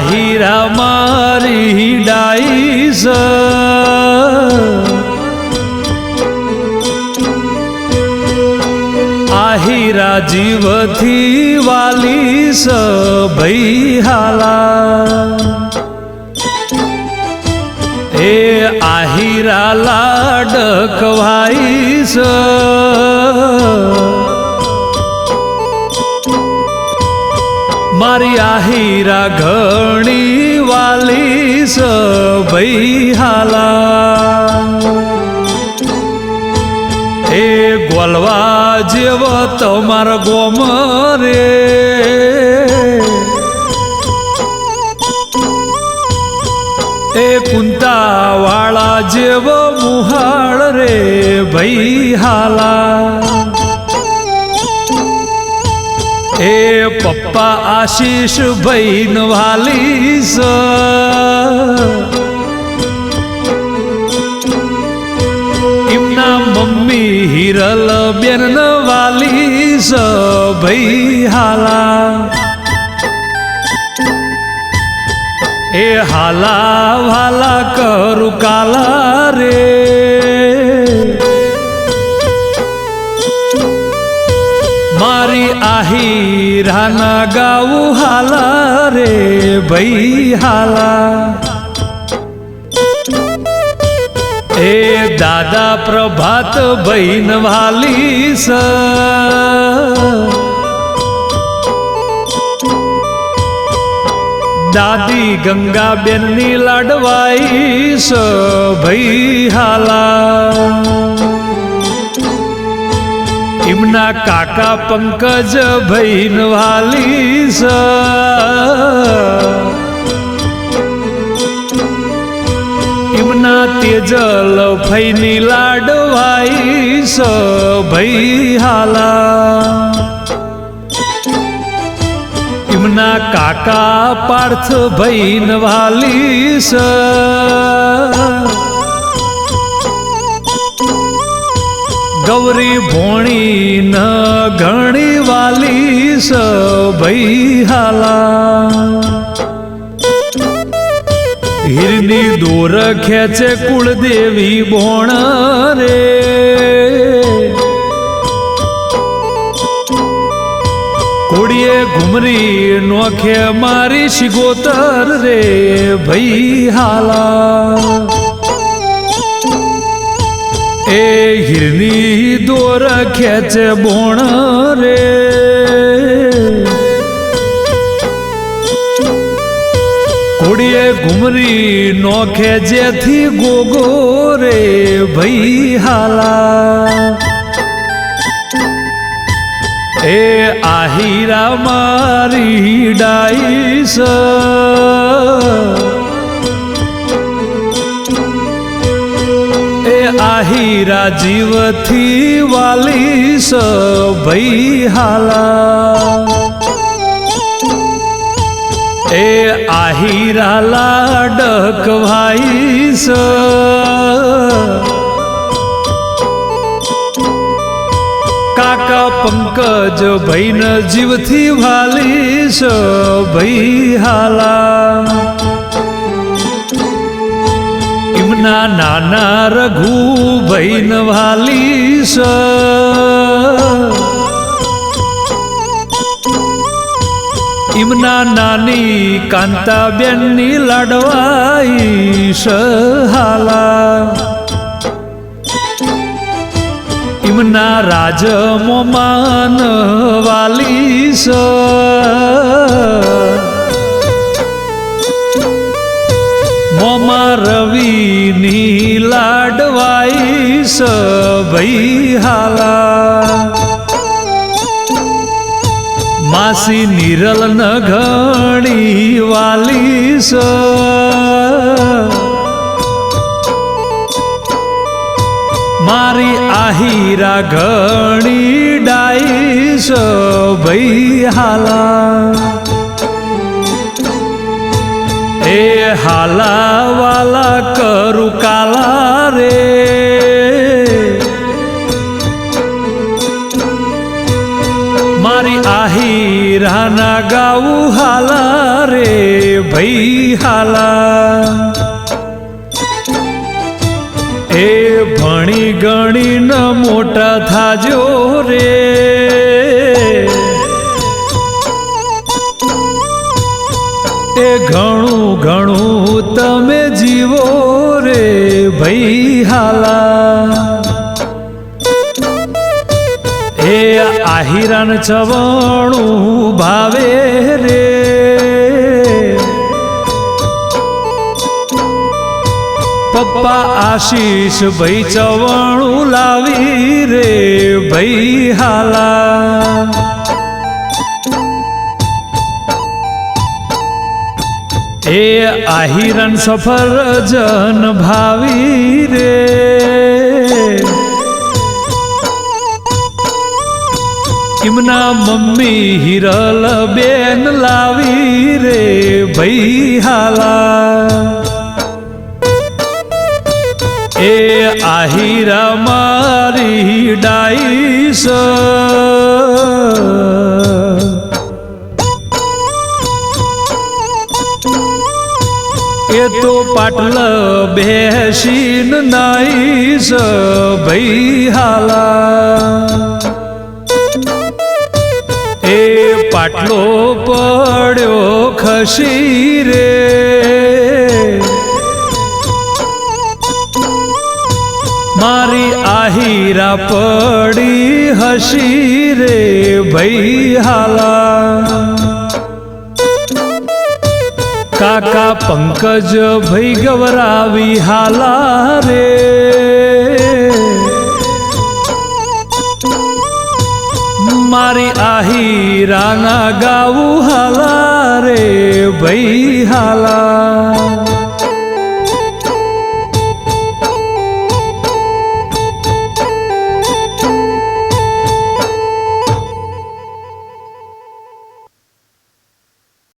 હો આહીરા મારી ડાઈસ આહીરા જીવથી વાલીસ ભઈ હાલા એ આહીરા લાડકવાઈસ મારી આહીરા ઘણી વાલીસ ભઈ હાલા એ ગોલવા જેવો તમારો ગોમ રે એ કુંતા વાળા જેવો મુહાળ રે ભઈ હાલા આશીષ ભાઈ વાલી એમના મમ્મી હિરલ બેન સ ભાઈ હાલા એ હાલા વાલા કરું કાલા રે આહીરાના ગાવું હાલા રે ભઈ હાલા એ દાદા પ્રભાત ભૈન સ દાદી ગંગાબેનની સ ભાઈ હાલા એમના કાકા પંકજ ભૈન સ એમના તેજલ ભૈની લાડવાઈ ભઈ હાલા એમના કાકા પાર્થ ભૈન વાલીસ ગૌરી ભોણી ન ઘણી વાલી ભઈ હાલા. હીરની દોર ખેંચે કુળદેવી ભોણ રે. કોડીએ ઘુમરી નોખે મારી શિગોતર રે ભઈ હાલા. એ હિરની દોર ખેંચે બોણ રે. કોડીએ ઘુમરી નોખે જેથી ગોગો રે ભઈ હાલા. એ આહીરા મારી ડાઈસ. આહીરા જીવથી વાલીસ ભઈ હાલા. એ આહીરા ડકવાઈ સ કાકા પંકજ ભૈન જીવથી વાલીસ ભઈ હાલા. એમના નાના રઘુ ભૈન સ ઇમના નાની કાંતાબેનની લાડવાઈ હાલા. એમના રાજ મોમાન વાલી મોમા રવિની લાડવાઈ સભઈ હાલા. માસી નિરલ ન ઘણી વાલી સ. મારી આહીરા ઘણી ડાઈસ ભઈ હાલા. એ હાલા વાલા આહીરાના ગાવું હાલા રે ભઈ હાલા. એ ભણી ગણી ન મોટા થાજો રે. એ ઘણું ઘણું તમે જીવો રે ભઈ હાલા. એ હિરણ ચવણું ભાવે રે. પપ્પા આશીષ ભાઈ ચવણું લાવી રે ભાઈ હાલા. એ આહિરન સફરજન ભાવી મમ્મી હિરલ બેન લાવી રે ભાઈ હાલા એ આહિરા મારી ડાઈસ. એ તો પાટલ બેસીન નાઈસ ભાઈ હાલા પાટલો પડ્યો ખસી રે મારી આહીરા પડી હસી રે ભઈ હાલા. કાકા પંકજ ભઈ ગવરાવી હાલા રે. મારી આહીરાના ગાવું હાલા રે ભાઈ હાલા.